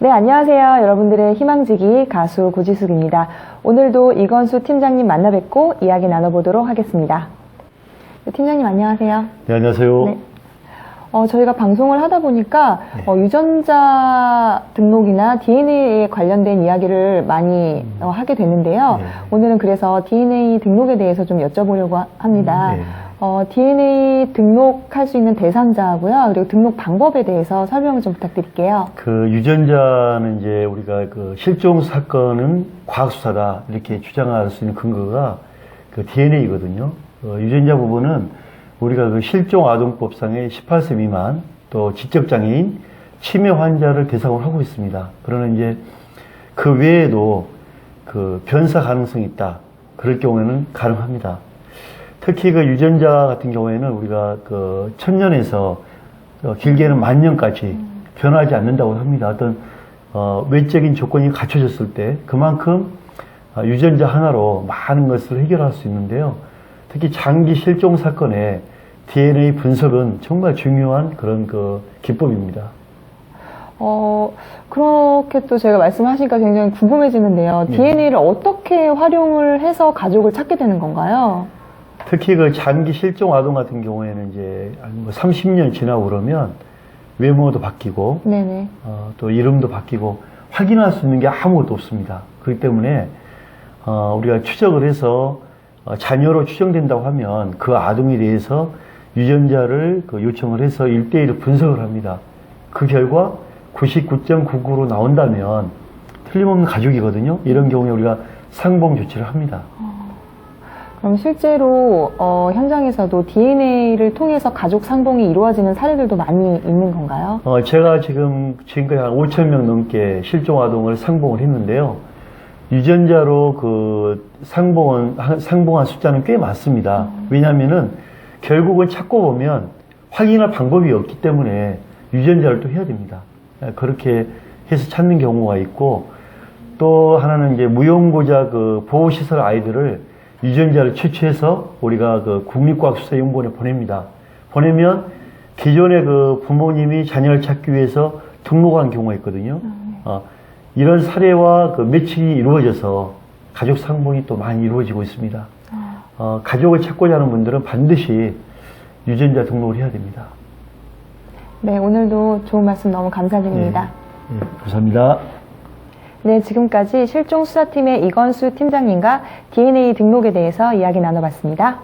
네, 안녕하세요. 여러분들의 희망지기 가수 고지숙입니다. 오늘도 이건수 팀장님 만나 뵙고 이야기 나눠보도록 하겠습니다. 네, 팀장님 안녕하세요. 네, 안녕하세요. 네. 어, 저희가 방송을 하다 보니까 네. 어, 유전자 등록이나 DNA에 관련된 이야기를 많이 어, 하게 됐는데요. 네. 오늘은 그래서 DNA 등록에 대해서 좀 여쭤보려고 하- 합니다. 네. 어, DNA 등록할 수 있는 대상자하고요. 그리고 등록 방법에 대해서 설명을 좀 부탁드릴게요. 그 유전자는 이제 우리가 그 실종 사건은 과학수사다 이렇게 주장할 수 있는 근거가 그 DNA거든요. 어, 유전자 부분은 우리가 그 실종 아동법상의 18세 미만 또 지적장애인 치매 환자를 대상으로 하고 있습니다. 그러나 이제 그 외에도 그 변사 가능성이 있다. 그럴 경우에는 가능합니다. 특히 그 유전자 같은 경우에는 우리가 그 천년에서 어, 길게는 만 년까지 변하지 않는다고 합니다. 어떤 어, 외적인 조건이 갖춰졌을 때 그만큼 어, 유전자 하나로 많은 것을 해결할 수 있는데요. 특히 장기 실종 사건에 DNA 분석은 정말 중요한 그런 그 기법입니다. 어, 그렇게 또 제가 말씀하시니까 굉장히 궁금해지는데요. 네. DNA를 어떻게 활용을 해서 가족을 찾게 되는 건가요? 특히 그 장기 실종 아동 같은 경우에는 이제 한뭐 30년 지나고 그러면 외모도 바뀌고 네네. 어, 또 이름도 바뀌고 확인할 수 있는 게 아무것도 없습니다. 그렇기 때문에 어, 우리가 추적을 해서 어, 자녀로 추정된다고 하면 그 아동에 대해서 유전자를 그 요청을 해서 1대1로 분석을 합니다. 그 결과 99.99로 나온다면 틀림없는 가족이거든요. 이런 경우에 우리가 상봉 조치를 합니다. 그럼 실제로 어, 현장에서도 DNA를 통해서 가족 상봉이 이루어지는 사례들도 많이 있는 건가요? 어, 제가 지금 지금까지 한 5천 명 넘게 실종 아동을 상봉을 했는데요. 유전자로 그 상봉은 한- 상봉한 숫자는 꽤 많습니다. 왜냐하면은 결국은 찾고 보면 확인할 방법이 없기 때문에 유전자를 또 해야 됩니다. 예, 그렇게 해서 찾는 경우가 있고 또 하나는 이제 무용고자 그 보호시설 아이들을 유전자를 채취해서 우리가 그 국립과학수사 연구원에 보냅니다. 보내면 기존의 그 부모님이 자녀를 찾기 위해서 등록한 경우가 있거든요. 어, 이런 사례와 그 매칭이 이루어져서 가족 상봉이 또 많이 이루어지고 있습니다. 어, 가족을 찾고자 하는 분들은 반드시 유전자 등록을 해야 됩니다. 네, 오늘도 좋은 말씀 너무 감사드립니다. 예, 감사합니다. 네, 지금까지 실종수사팀의 이건수 팀장님과 DNA 등록에 대해서 이야기 나눠봤습니다.